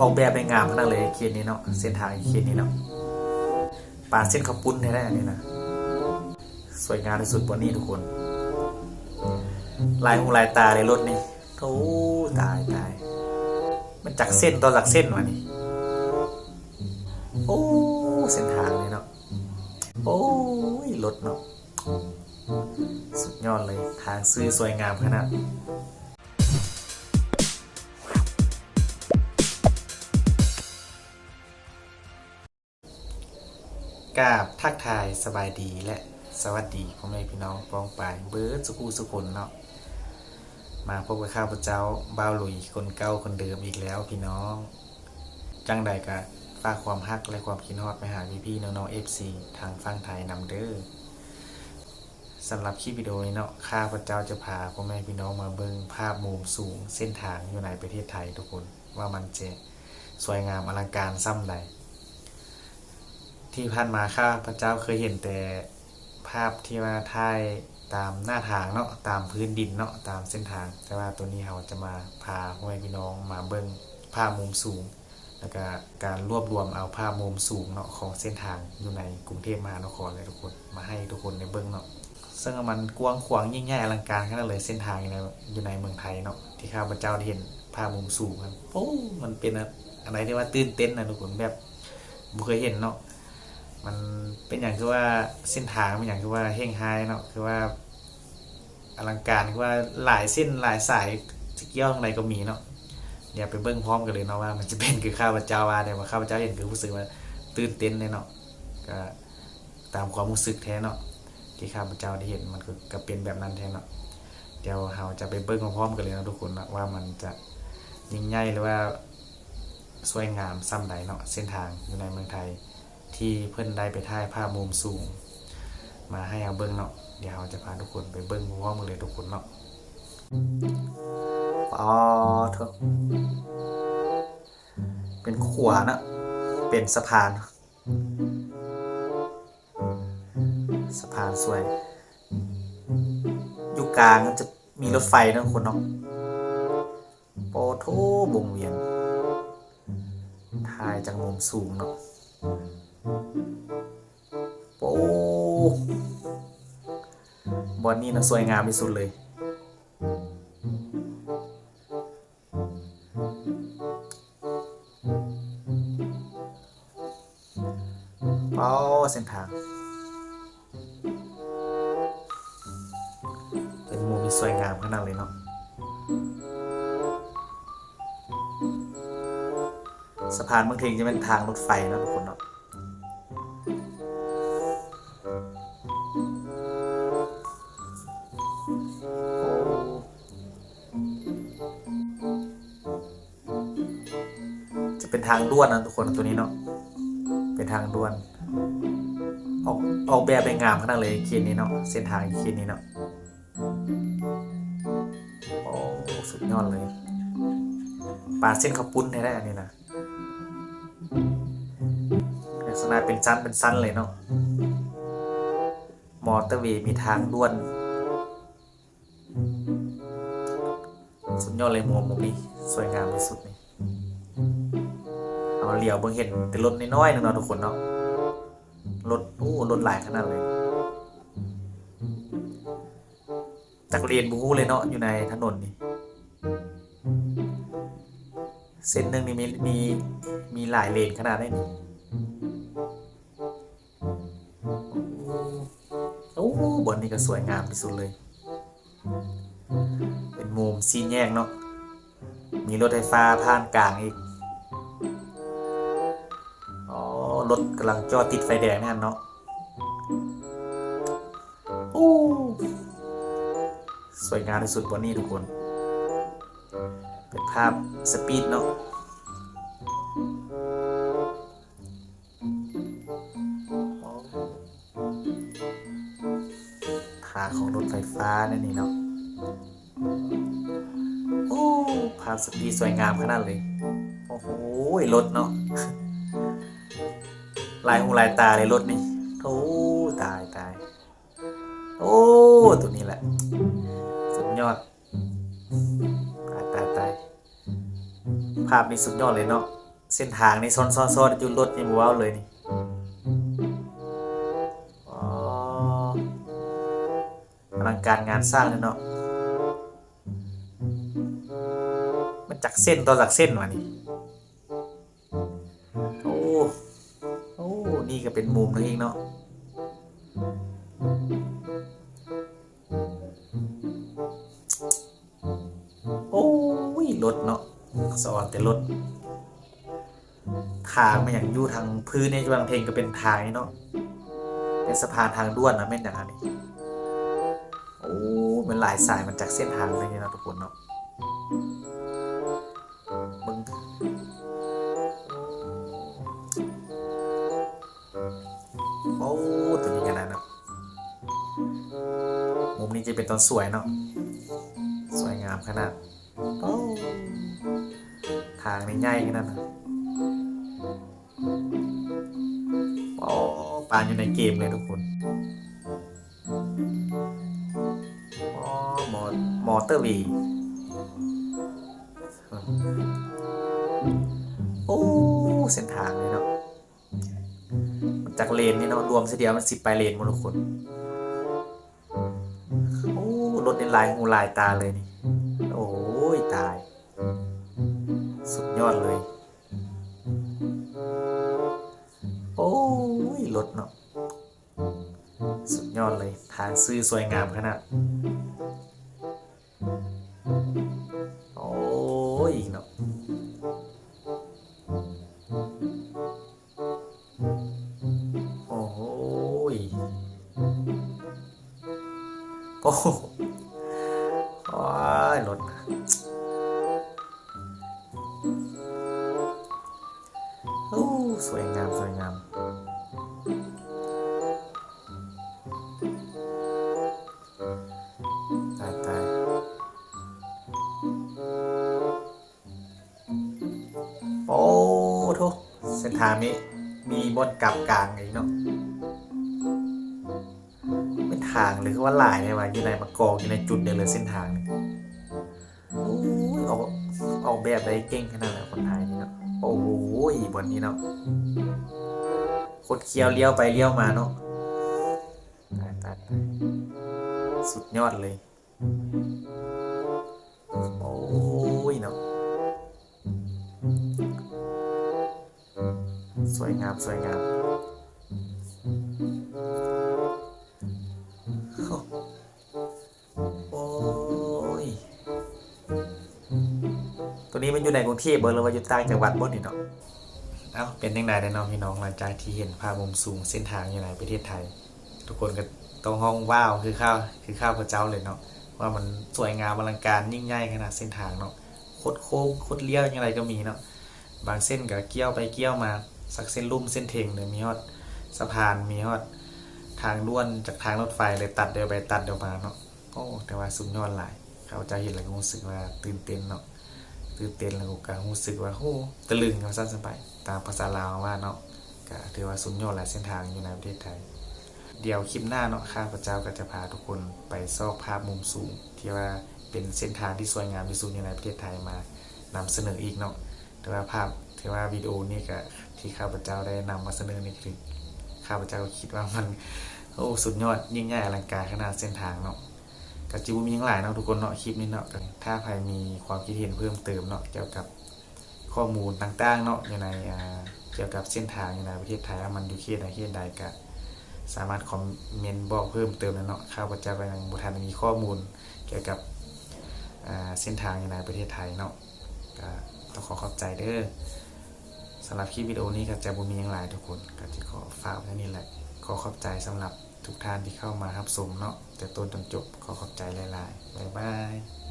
ออกแบบในงามขนาดเลยเขตนี้เนาะเส้นทางเขตนี้เนาะป่าเส้นข้าวปุ้นแท้ๆนี่นะสวยงามที่สุดบนนี้ทุกคนลายหูลายตาเลยรถนี่โอ้ตายตายมันจากเส้นตอนจากเส้นวะนี่โอ้เส้นทางเลยเนาะโอ้ยรถเนาะสุดยอดเลยทางซื้อสวยงามขนาด กาบทักทายสบายดีและสวัสดีพ่อแม่พี่น้องป้องปายเบิร์ดสุขูสุคนเนาะมาพบกับข้าพเจ้าบ้าวหลุยคนเก่าคนเดิมอีกแล้วพี่น้อง จังใดก็ฝากความฮักและความคิดฮอดไปหาพี่พี่ๆน้องเอฟซีทางฟังไทยนำเด้อสำหรับคลิปวิดีโอนี้เนาะข้าพเจ้าจะพาพ่อแม่พี่น้องมาเบิ่งภาพมุมสูงเส้นทางอยู่ในประเทศไทยทุกคนว่ามันจะสวยงามอลังการซ้ำใด ที่ผ่านมาข้าพระเจ้าเคยเห็นแต่ภาพที่ว่าถ่ายตามหน้าทางเนาะตามพื้นดินเนาะตามเส้นทาง แต่ว่าตัวนี้เราจะมาพาพ่อแม่พี่น้องมาเบิ้งภาพมุมสูง แล้วก็การรวบรวมเอาภาพมุมสูงเนาะของเส้นทางอยู่ในกรุงเทพมหานครเลยทุกคนมาให้ทุกคนในเบิ้งเนาะซึ่งมันกว้างขวางยิ่งใหญ่อลังการขนาดเลยเส้นทางอยู่ในอยู่ในเมืองไทยเนาะที่ข้าพเจ้าได้เห็นภาพมุมสูงครับโอ้มันเป็นอะไรที่ว่าตื่นเต้นนะทุกคนแบบบ่เคยเห็นเนาะ มันเป็นอย่างคือว่าเส้นทางเป็นอย่างคือว่าเฮงไฮเนาะคือว่าอลังการคือว่าหลายเส้นหลายสายจะเกี่ยวอะไรก็มีเนาะเดี๋ยวไปเบิ้งพร้อมกันเลยเนาะว่ามันจะเป็นคือข้าพเจ้าว่าแต่ว่าข้าพเจ้าเห็นคือรู้สึกว่าตื่นเต้นเลยเนาะก็ตามความรู้สึกแท้เนาะที่ข้าพเจ้าได้เห็นมันก็ก็เป็นแบบนั้นแท้เนาะเดี๋ยวเราจะไปเบิ้งพร้อมกันเลยนะทุกคนนะว่ามันจะยิ่งใหญ่หรือว่าสวยงามซ้ำใดเนาะเส้นทางอยู่ในเมืองไทย ที่เพิ่อนได้ไปถ่ายภาพมุมสูง มาให้เอาเบิ้งเนาะเดี๋ยวเราจะพาทุกคนไปเบิ้งพร้อมกันเลยทุกคนเนาะอ๋อเถอะเป็นขวานะเป็นสะพาน สะพานสวย อยู่กลางจะมีรถไฟนะทุกคนเนาะโปโทวงเวียนถ่ายจากมุมสูงเนาะ บอนนี่นะสวยงามที่สุดเลย เป้าเส้นทาง เป็นมุมที่สวยงามขนาดเลยเนาะสะพานบางทีจะเป็นทางรถไฟเนาะทุกคนเนาะ เป็นทางด่วนนะทุกคนตัวนี้เนาะเป็นทางด่วน ออกออกแบบเป็นงามขนาดเลยเขตนี้เนาะเส้นทางเขตนี้เนาะโอ้สุดยอดเลยปาดเส้นข้าวปุ้นแท้ๆอันนี้นะลักษณะเป็นชั้นเป็นชั้นเลยเนาะมอเตอร์เวย์มีทางด่วน สุดยอดเลยมุมมุมนี้สวยงามที่สุดนี่เอา เหลียวเบิ่งเห็นแต่รถน้อยๆนึงเนาะทุกคนเนาะรถโอ้รถหลายขนาดเลยจากเรียนบูฮูเลยเนาะอยู่ในถนนนี่เส้นหนึ่งนี่มีมีมีหลายเลนขนาดได้นี่โอ้บนนี้ก็สวยงามที่สุดเลย เป็นมุมซีแยกเนาะมีรถไฟฟ้าผ่านกลางอีก รถกำลังจอดติดไฟแดงนั่นเนาะโอ้สวยงามที่สุดบนนี้ทุกคน เป็นภาพสปีดเนาะขาของรถไฟฟ้านั่นนี่เนาะโอ้ภาพสปีดสวยงามขนาดเลย โอ้โหรถเนาะ ลายหูลายตาเลยรถนี่โอ้ตายตายโอ้ตัวนี้แหละ สุดยอดตายตายตายภาพนี้สุดยอดเลยเนาะเส้นทางนี่ซ้อนๆๆอยู่รถนี่บ่เว้าเลยนี่อ๋ออลังการงานสร้างเลยเนาะมันจากเส้นต่อจากเส้นวะนี่ ก็เป็นมุมนึงเองเนาะโอ้ยรถเนาะสอนแต่รถทางมันอย่างอยู่ทางพื้นในบางเพลงก็เป็นทางเนาะเป็นสะพานทางด่วนนะแม่นอย่างนี้โอ้มันหลายสายมันจากเส้นทางเลยนะทุกคนเนาะ นี้จะเป็นตอนสวยเนาะสวยงามขนาดทางนี่ใหญ่ขนาดนั้นโอ้ปานอยู่ในเกมเลยทุกคนโอ้มอมอเตอร์วีโอ้เส้นทางเลยเนาะมันจากเลนนี่เนาะรวมเสียเดียวมันสิบไปเลนหมดทุกคน ลายหูลายตาเลยนี่ โอ้ยตาย สุดยอดเลย โอ้ยรถเนาะ สุดยอดเลย ทางซื้อสวยงามขนาด โอ้ยเนาะโอ้ยโอ้ ทางนี้มีบนกลับกลางอีกเนาะเป็นทางหรือว่าลายเนี่ยว่าอยู่ในมากองอยู่ในจุดเดียวเลยเส้นทางนี่โอ้ยออกออกแบบได้เก่งขนาดไหนคนไทยนี่เนาะโอ้โหบนนี้เนาะคดเคี้ยวเลี้ยวไปเลี้ยวมาเนาะตายตายสุดยอดเลย งาม สวยงามโอ้ยตัวนี้มันอยู่ในกรุงเทพเบอร์หรือว่าอยู่ต่างจังหวัดบ่นี่เนาะเอ้าเป็นยังไงเด้น้องพี่น้องหลังจากที่เห็นภาพมุมสูงเส้นทางอยู่ในประเทศไทย ทุกคนก็ต้องห้องว้าวคือข้าวคือข้าวพระเจ้าเลยเนาะว่ามันสวยงามอลังการยิ่งใหญ่ขนาดเส้นทางเนาะโคดโค้งโคดเลี้ยวอย่างไรก็มีเนาะบางเส้นก็เกี้ยวไปเกี้ยวมา สักเส้นลุ่มเส้นเทงเนี่ยมีฮอดสะพานมีฮอดทางด้วนจากทางรถไฟเลยตัดเดียวไปตัดเดียวมาเนาะโอ้แต่ว่าสุดยอดหลายเขาจะเห็นแล้วก็รู้สึกว่าตื่นเต้นเนาะตื่นเต้นแล้วก็รู้สึกว่าโอ้ตะลึงกับสั้นสบายตามภาษาลาวว่าเนาะก็ถือว่าสุดยอดหลายเส้นทางอยู่ในประเทศไทย เดี๋ยวคลิปหน้าเนาะข้าพเจ้าก็จะพาทุกคนไปซอกภาพมุมสูง ที่ว่าเป็นเส้นทางที่สวยงามที่สุดในประเทศไทยมานำเสนออีกเนาะแต่ว่าภาพที่ว่าวิดีโอนี้ก็ ที่ข้าพเจ้าได้นำมาเสนอในี่คือข้าพเจ้าก็คิดว่ามันโอ้สุดยอดยิ่งใหญ่อลังการขนาดเส้นทางเนาะก็จิวมียังหลายเนาะทุกคนเนาะคลิปนี้เนาะถ้าใครมีความคิดเห็นเพิ่มเติมเนาะเกี่ยวกับข้อมูลต่างๆเนาะอยู่ในเกี่ยวกับเส้นทางอยู่ในประเทศไทยว่ามันอยู่เขตใดเขตใดก็สามารถคอมเมนต์บอกเพิ่มเติมนะเนาะข้าพเจ้าก็ยังบุทันมีข้อมูล เกี่ยวกับเส้นทางอยู่ในประเทศไทยเนาะก็ต้องขอขอบใจเด้อำหรับคลิปวิดีโอนี้ก็จะบุมีอย่างไรทุกคนก็จะขอฝากไว้นี่แหละ ขอขอบใจสำหรับทุกท่านที่เข้ามารับชมเนาะแต่ต้นจนจบขอขอบใจหลายๆบ๊ายบาย